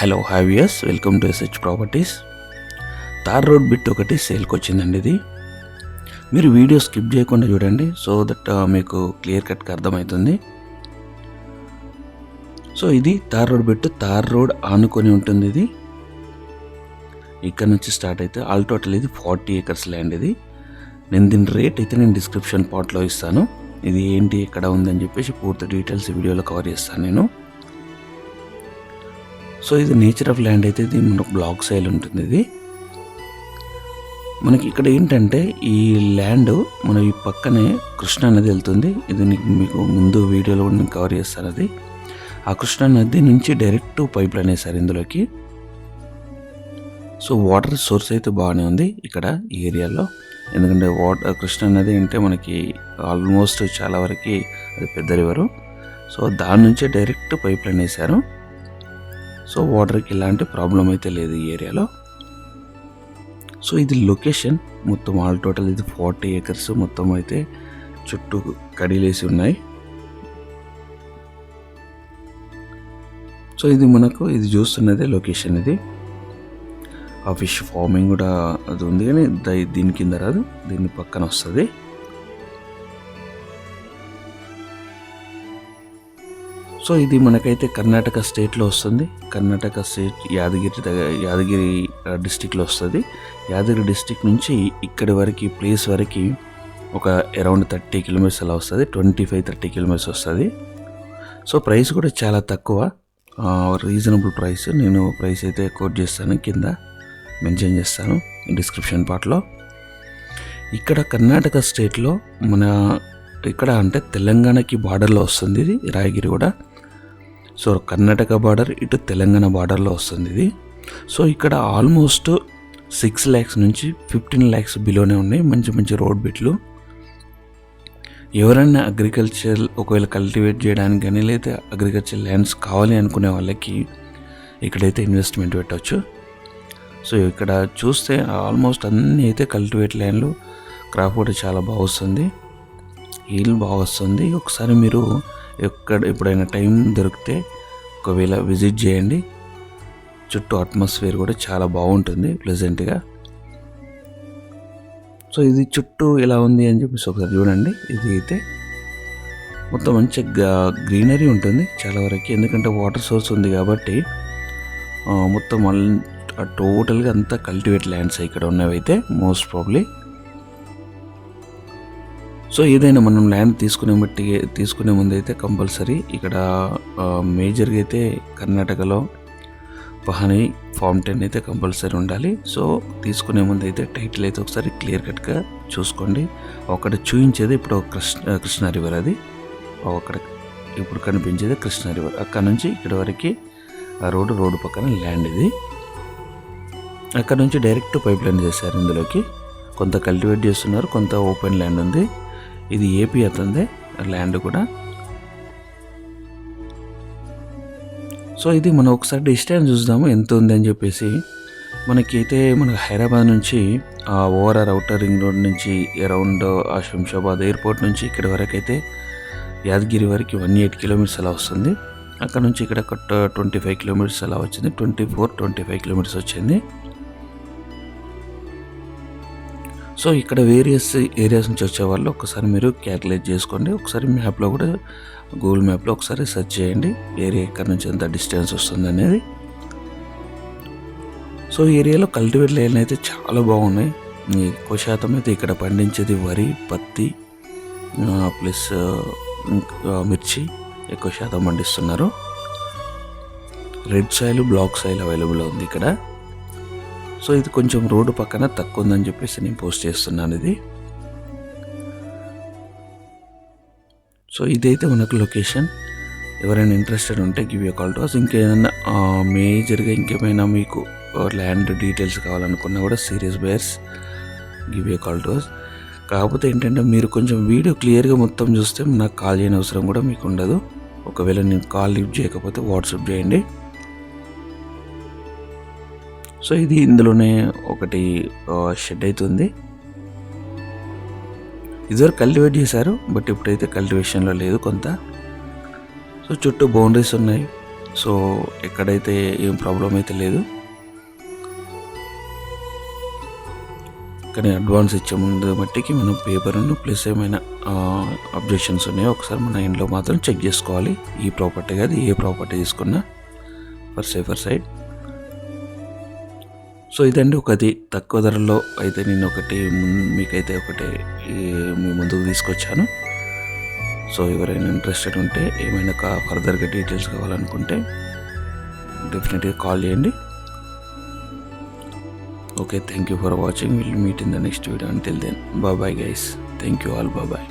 Hello హావియస్ welcome to SH properties tar road bit ఒకటి సేల్కి వచ్చిందండి ఇది. మీరు వీడియో స్కిప్ చేయకుండా చూడండి సో దట్ uh, మీకు క్లియర్ కట్గా అర్థమవుతుంది. సో ఇది tar road bit tar road ఆనుకొని ఉంటుంది ఇది. ఇక్కడ నుంచి స్టార్ట్ అయితే ఆల్ టోటల్ ఇది ఫార్టీ ఏకర్స్ ల్యాండ్ ఇది. నేను దీని రేట్ అయితే నేను డిస్క్రిప్షన్ పార్ట్లో ఇస్తాను. ఇది ఏంటి ఎక్కడ ఉందని చెప్పేసి పూర్తి డీటెయిల్స్ వీడియోలో కవర్ చేస్తాను నేను. సో ఇది నేచర్ ఆఫ్ ల్యాండ్ అయితే ఇది మనకు బ్లాక్ సైల్ ఉంటుంది ఇది. మనకి ఇక్కడ ఏంటంటే ఈ ల్యాండ్ మన ఈ పక్కనే కృష్ణా నది వెళ్తుంది. ఇది మీకు ముందు వీడియోలో కూడా నేను కవర్ చేస్తాను అది. ఆ కృష్ణా నది నుంచి డైరెక్ట్ పైప్ లైన్ వేశారు ఇందులోకి. సో వాటర్ సోర్స్ అయితే బాగానే ఉంది ఇక్కడ ఈ ఏరియాలో. ఎందుకంటే వాటర్ కృష్ణా నది అంటే మనకి ఆల్మోస్ట్ చాలా వరకు అది పెద్ద రివరు సో దాని నుంచే డైరెక్ట్ పైప్ లైన్ వేశారు. సో వాటర్కి ఎలాంటి ప్రాబ్లం అయితే లేదు ఈ ఏరియాలో. సో ఇది లొకేషన్. మొత్తం ఆల్ టోటల్ ఇది ఫార్టీ ఏకర్స్ మొత్తం అయితే చుట్టూ కడిలేసి ఉన్నాయి. సో ఇది మనకు ఇది చూస్తున్నదే లొకేషన్ ఇది. ఆ ఫిష్ ఫార్మింగ్ కూడా అది ఉంది కానీ దీని కింద రాదు. దీని పక్కన వస్తుంది. సో ఇది మనకైతే కర్ణాటక స్టేట్లో వస్తుంది. కర్ణాటక స్టేట్ యాదగిరి దగ్గర యాదగిరి డిస్టిక్లో వస్తుంది. యాదగిరి డిస్టిక్ నుంచి ఇక్కడి వరకు ప్లేస్ వరకు ఒక అరౌండ్ థర్టీ కిలోమీటర్స్ అలా వస్తుంది. ట్వంటీ ఫైవ్ థర్టీ కిలోమీటర్స్ వస్తుంది. సో ప్రైస్ కూడా చాలా తక్కువ. Reasonable price. నేను ప్రైస్ అయితే కోట్ చేస్తాను కింద. మెన్షన్ చేస్తాను డిస్క్రిప్షన్ పార్ట్లో. ఇక్కడ కర్ణాటక స్టేట్లో మన ఇక్కడ అంటే తెలంగాణకి బార్డర్లో వస్తుంది ఇది. రాయగిరి కూడా. సో కర్ణాటక బార్డర్ ఇటు తెలంగాణ బార్డర్లో వస్తుంది ఇది. సో ఇక్కడ ఆల్మోస్ట్ సిక్స్ ల్యాక్స్ నుంచి ఫిఫ్టీన్ ల్యాక్స్ బిలోనే ఉన్నాయి మంచి మంచి రోడ్ బిట్లు ఎవరైనా అగ్రికల్చర్ ఒకవేళ కల్టివేట్ చేయడానికి కానీ లేదా అగ్రికల్చర్ ల్యాండ్స్ కావాలి అనుకునే వాళ్ళకి ఇక్కడైతే ఇన్వెస్ట్మెంట్ పెట్టవచ్చు సో ఇక్కడ చూస్తే ఆల్మోస్ట్ అన్నీ అయితే కల్టివేట్ ల్యాండ్లు క్రాప్ కూడా చాలా బాగా వస్తుంది. హీల్ బాగా వస్తుంది. ఒకసారి మీరు ఎక్కడ ఎప్పుడైనా టైం దొరికితే ఒకవేళ విజిట్ చేయండి. చుట్టూ అట్మాస్ఫియర్ కూడా చాలా బాగుంటుంది ప్లెజెంట్గా సో ఇది చుట్టూ ఎలా ఉంది అని చెప్పేసి ఒకసారి చూడండి. ఇది అయితే మొత్తం మంచి గ్రీనరీ ఉంటుంది చాలా వరకు. ఎందుకంటే వాటర్ సోర్స్ ఉంది కాబట్టి మొత్తం టోటల్గా అంతా కల్టివేట్ ల్యాండ్స్ ఇక్కడ ఉన్నవి అయితే మోస్ట్ ప్రాబ్లీ సో ఏదైనా మనం ల్యాండ్ తీసుకునే బట్టి తీసుకునే ముందు అయితే కంపల్సరీ ఇక్కడ మేజర్గా అయితే కర్ణాటకలో పహని ఫామ్ టెన్ అయితే కంపల్సరీ ఉండాలి. సో తీసుకునే ముందు అయితే టైటిల్ అయితే ఒకసారి క్లియర్ కట్గా చూసుకోండి. ఒకటి చూపించేది ఇప్పుడు కృష్ణ కృష్ణా రివర్ అది. అక్కడ ఇప్పుడు కనిపించేది కృష్ణా రివర్ అక్కడ నుంచి ఇక్కడ వరకు ఆ రోడ్డు రోడ్డు పక్కన ల్యాండ్ ఇది. అక్కడ నుంచి డైరెక్ట్ పైప్ లైన్ చేశారు ఇందులోకి. కొంత కల్టివేట్ చేస్తున్నారు కొంత ఓపెన్ ల్యాండ్ ఉంది. ఇది ఏపీ అతందే ల్యాండ్ కూడా. సో ఇది మనం ఒకసారి డిస్టెన్స్ చూద్దాము ఎంత ఉంది అని చెప్పేసి. మనకైతే మన హైదరాబాద్ నుంచి overall ORR outer ring road నుంచి అరౌండ్ ఆ శంషాబాద్ ఎయిర్పోర్ట్ నుంచి ఇక్కడ వరకు అయితే యాదగిరి వరకు వన్ ఎయిట్ కిలోమీటర్స్ అలా వస్తుంది. అక్కడ నుంచి ఇక్కడ ఒక ట్వంటీ ఫైవ్ కిలోమీటర్స్ అలా వచ్చింది. Twenty four twenty five kilometres వచ్చింది. సో ఇక్కడ వేరియస్ ఏరియాస్ నుంచి వచ్చే వాళ్ళు ఒకసారి మీరు క్యాలిక్యులేట్ చేసుకోండి. ఒకసారి మ్యాప్లో కూడా గూగుల్ మ్యాప్లో ఒకసారి సెర్చ్ చేయండి. ఏరియా ఎక్కడి నుంచి ఎంత డిస్టెన్స్ వస్తుంది అనేది. సో ఏరియాలో కల్టివేట్ లేన్ అయితే చాలా బాగున్నాయి. ఎక్కువ శాతం అయితే ఇక్కడ పండించేది వరి పత్తి ప్లస్ మిర్చి ఎక్కువ శాతం పండిస్తున్నారు. Red soil black soil available ఉంది ఇక్కడ. సో ఇది కొంచెం రోడ్డు పక్కన తక్కువ ఉందని చెప్పేసి నేను పోస్ట్ చేస్తున్నాను ఇది. సో ఇదైతే మనకు లొకేషన్. ఎవరైనా ఇంట్రెస్టెడ్ ఉంటే give a call to us ఇంకేమైనా మేజర్గా ఇంకేమైనా మీకు ల్యాండ్ డీటెయిల్స్ కావాలనుకున్నా కూడా serious buyers give a call to us కాకపోతే ఏంటంటే మీరు కొంచెం వీడియో క్లియర్గా మొత్తం చూస్తే నాకు కాల్ చేయని అవసరం కూడా మీకు ఉండదు. ఒకవేళ నేను కాల్ లిఫ్ట్ చేయకపోతే వాట్సాప్ చేయండి. సో ఇది ఇందులోనే ఒకటి షెడ్ అవుతుంది. ఇదివరకు కల్టివేట్ చేశారు బట్ ఇప్పుడైతే కల్టివేషన్లో లేదు కొంత. సో చుట్టూ బౌండరీస్ ఉన్నాయి. సో ఎక్కడైతే ఏం ప్రాబ్లం అయితే లేదు. కానీ అడ్వాన్స్ ఇచ్చే ముందు మట్టికి మనం పేపర్ను ప్లస్ ఏమైనా అబ్జెక్షన్స్ ఉన్నాయో ఒకసారి మన ఇంట్లో మాత్రం చెక్ చేసుకోవాలి. ఈ ప్రాపర్టీ కాదు ఏ ప్రాపర్టీ తీసుకున్నా. ఫర్ సేఫర్ సైడ్ సో ఇదండి ఒకటి. తక్కువ ధరలో అయితే నేను ఒకటి మీకైతే ఒకటి మీ ముందుకు తీసుకొచ్చాను. సో ఎవరైనా ఇంట్రెస్టెడ్ ఉంటే ఏమైనా కా ఫర్దర్గా డీటెయిల్స్ కావాలనుకుంటే డెఫినెట్గా కాల్ చేయండి. Okay thank you for watching will meet in the next video until then bye bye guys thank you all bye bye